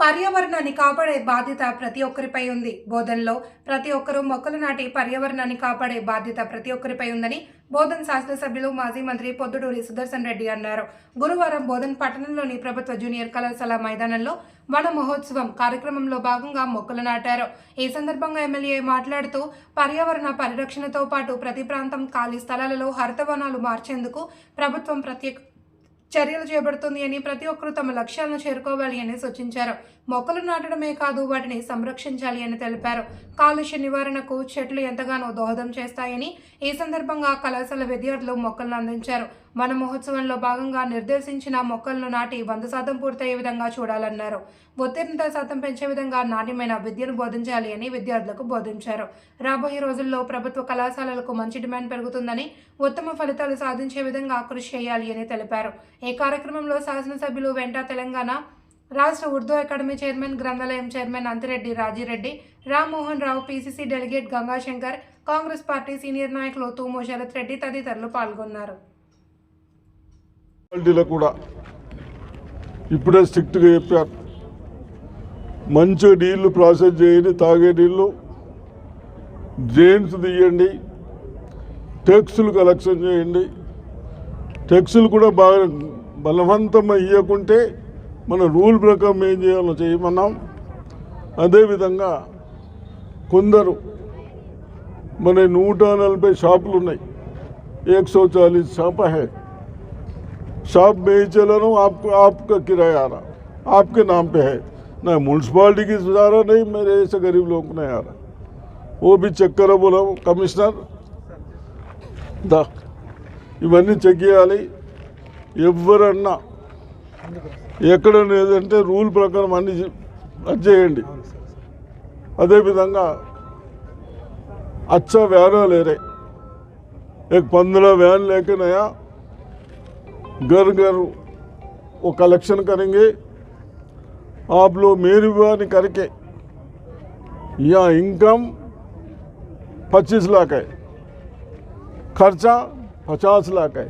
పర్యావరణాన్ని కాపాడే బాధ్యత ప్రతి ఒక్కరిపై ఉంది. బోధనలో ప్రతి ఒక్కరూ మొక్కలు నాటి పర్యావరణాన్ని కాపాడే బాధ్యత ప్రతి ఒక్కరిపై ఉందని బోధన్ శాసనసభ్యులు మాజీ మంత్రి పొద్దుటూరి సుదర్శన్ రెడ్డి అన్నారు. గురువారం బోధన్ పట్టణంలోని ప్రభుత్వ జూనియర్ కళాశాల మైదానంలో వన మహోత్సవం కార్యక్రమంలో భాగంగా మొక్కలు నాటారు. ఈ సందర్భంగా ఎమ్మెల్యే మాట్లాడుతూ పర్యావరణ పరిరక్షణతో పాటు ప్రతి ప్రాంతం ఖాళీ స్థలాలలో హరితవనాలు మార్చేందుకు ప్రభుత్వం ప్రత్యేక చర్యలు చేపడుతుంది అని ప్రతి ఒక్కరూ తమ లక్ష్యాలను చేరుకోవాలి అని సూచించారు. మొక్కలు నాటడమే కాదు వాటిని సంరక్షించాలి అని తెలిపారు. కాలుష్య నివారణకు చెట్లు ఎంతగానో దోహదం చేస్తాయని ఈ సందర్భంగా కళాశాల విద్యార్థులు మొక్కలను అందించారు. మన మహోత్సవంలో భాగంగా నిర్దేశించిన మొక్కలను నాటి వంద శాతం పూర్తయ్యే విధంగా చూడాలన్నారు. ఉత్తీర్ణత శాతం పెంచే విధంగా నాణ్యమైన విద్యను బోధించాలి అని విద్యార్థులకు బోధించారు. రాబోయే రోజుల్లో ప్రభుత్వ కళాశాలలకు మంచి డిమాండ్ పెరుగుతుందని ఉత్తమ ఫలితాలు సాధించే విధంగా కృషి చేయాలి అని తెలిపారు. ఈ కార్యక్రమంలో శాసనసభ్యులు వెంట తెలంగాణ రాష్ట్ర ఉర్దూ అకాడమీ చైర్మన్ గ్రంథాలయం chairman Anthireddy Rajireddy Rammohan Rao PCC delegate Gangashankar Congress party senior నాయకులు తూము శరత్ రెడ్డి తదితరులు పాల్గొన్నారు. కూడా ఇప్పుడే స్ట్రిక్ట్గా చెప్పారు. మంచి నీళ్ళు ప్రాసెస్ చేయండి తాగే నీళ్ళు డ్రైన్స్ తీయండి ట్యాక్సులు కలెక్షన్ చేయండి. టెక్స్లు కూడా బాగా బలవంతం ఇవ్వకుంటే మన రూల్ ప్రకారం ఏం చేయాలో చేయమన్నాం అదేవిధంగా కొందరు మన నూట నలభై షాపులు ఉన్నాయి ఏక్ so Chalisa shop high shop में ही चला रहा हूँ आपको आपका किराया आ रहा आपके नाम पे है ना म्यूनसिपालिटी की आ रहा नहीं मेरे ऐसे गरीब लोग को नहीं आ रहा वो भी చెక్ करो बोला కమిషనర్ దా ఇవన్నీ చెక్ చేయాలి ఎవరన్నా ఎక్కడ లేదంటే రూల్ ప్రకారం అన్ని చే- అది చేయండి అదేవిధంగా अच्छा व्यान ले रहे एक पंद्रह व्यान लेके नया घर घर वो कलेक्शन करेंगे आप लोग मेहरबानी करके यहाँ इनकम पच्चीस लाख है खर्चा पचास लाख है।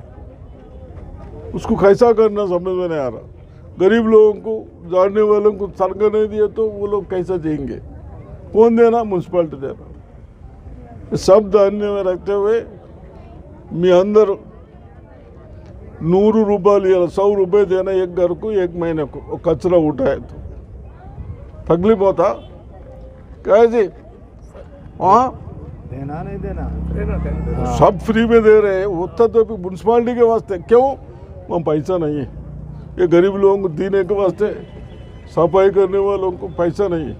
उसको कैसा करना समझ में नहीं आ रहा। गरीब लोगों को जानने वालों को सरकार नहीं दिया तो वो लोग कैसा देंगे? कौन देना? म्यूनसिपालिटी देना। सब ध्यान में रखते हुए मी अंदर नूर रुपये सौ रुपये देना एक घर को, एक महीने को कचरा उठाए तो। तकलीफ़ होता कैसे हाँ? देना नहीं देना देना, देना, सब फ्री में दे रहे हैं। उत्तर तो, तो म्यूनसिपाली के वास्ते। क्यों? वहाँ पैसा नहीं है। ये गरीब लोगों को देने के वास्ते सफ़ाई करने वालों को पैसा नहीं है।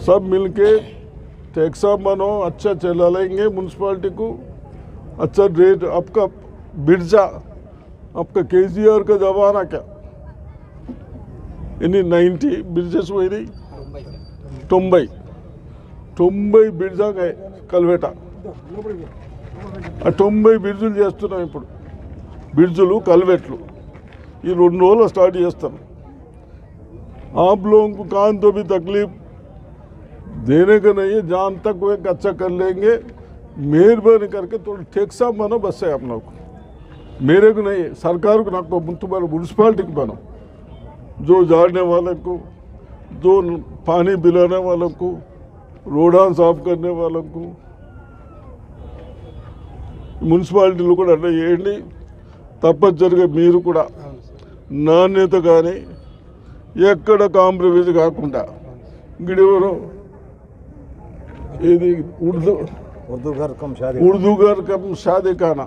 सब मिलके टैक्सा बनो अच्छा चला लेंगे म्यूनसिपाली को। अच्छा रेट आपका बिरजा आपका के का जमाना क्या? इन नाइन्टी बिरजेश वही तोंबई తొంభై బ్రిడ్జాగా కల్వేట ఆ తొంభై బ్రిడ్జులు చేస్తున్నాం ఇప్పుడు బ్రిడ్జులు కల్వెట్లు ఈ రెండు రోజులు స్టార్ట్ చేస్తాం आप लोगों को कान तो भी तकलीफ देने का नहीं है जहाँ तक वे अच्छा कर लेंगे मेहरबानी करके थोड़ा टैक्सा बनो बस है आप लोग को मेरे को नहीं सरकार को ना को तुम्हारे म्यूनसिपालिटी को बनो जो झाड़ने वाले को जो पानी पिलाने वालों को रोडा साफ करने वालों को మున్సిపాలిటీలు కూడా అట్లా చేయండి తప్పనిసరిగా మీరు కూడా నాణ్యత కానీ ఎక్కడ కాంప్రమైజ్ కాకుండా ఇంకడెవరు ఏది ఉర్దూ उर्दू घर कम शादी उर्दू घर कम शादी खाना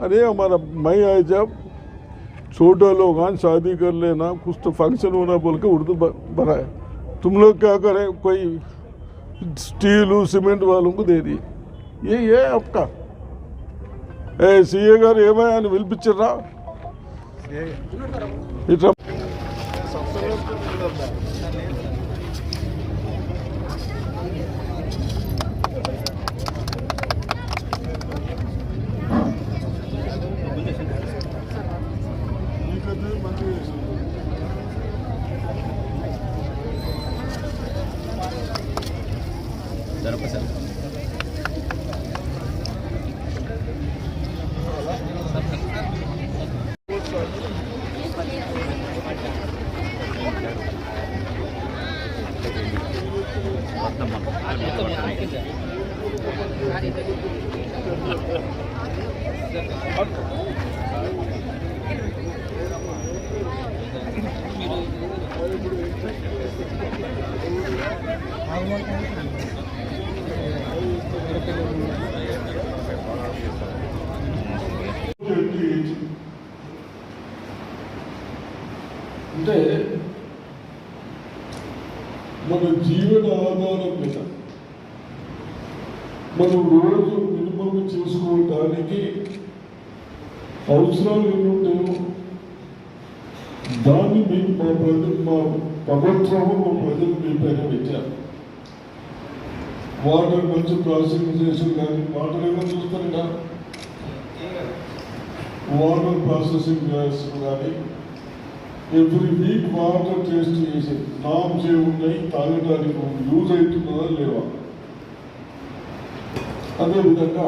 अरे हमारा मैं आए जब छोटे लोग हाँ शादी कर लेना कुछ तो फंक्शन होना बोल के उर्दू ब- बनाए तुम लोग क्या करें कोई స్టీలు సిమెంట్ వాళ్ళు దేది ఏ ఏ అక్క? ఏ సీఏ గారు ఏమయ్యా అని పిలిపించరా ఇట్లా అంటే మన జీవన ఆధారం మీద మనం రోజు మినిమం చేసుకోవటానికి అవసరాలు ఏముంటాయో దాన్ని మీకు మా ప్రజలు మా ప్రభుత్వము మా ప్రజలు మీ పైన పెట్టారు. వాటర్ మంచి ప్రాసెసింగ్ చేసి కానీ వాటర్ ఏమో చూస్తారు కదా? వాటర్ ప్రాసెసింగ్ చేస్తారు కానీ ఎవ్రీ వీక్ వాటర్ టెస్ట్ చేసి నామ్స్ ఏమున్నాయి తాగడానికి యూజ్ అవుతున్నదా లేవా? అదేవిధంగా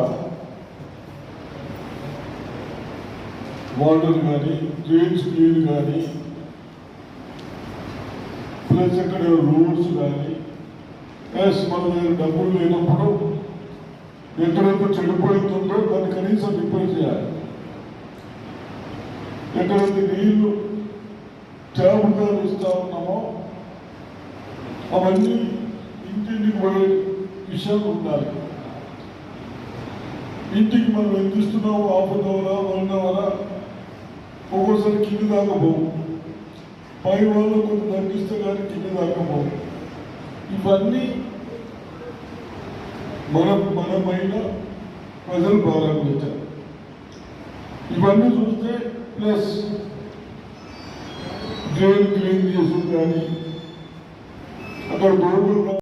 వాటర్ కానీ డ్రైన్స్ క్లీన్ కానీ ప్లస్ అక్కడ రోడ్స్ కానీ ప్లస్ మన దగ్గర డబ్బులు లేనప్పుడు ఎక్కడైతే చెడిపోతుందో దాన్ని కనీసం రిపేర్ చేయాలి. ఎక్కడైతే నీళ్ళు ట్యాబుగా ఇస్తా ఉన్నామో అవన్నీ ఇంటింటికి పోయే విషయాలు ఉండాలి. ఇంటికి మనం ఎంత ఇస్తున్నామో హాఫ్ అన్ ఒక్కోసారి కింది దాకపోవు పై వాళ్ళు కొంత తగ్గిస్తే కానీ కింది దాకపోవు ఇవన్నీ మనం మనమైన ప్రజలు ప్రారంభించారు. ఇవన్నీ చూస్తే ప్లస్ డ్రైన్ క్లీన్ చేసి కానీ అక్కడ దోమలు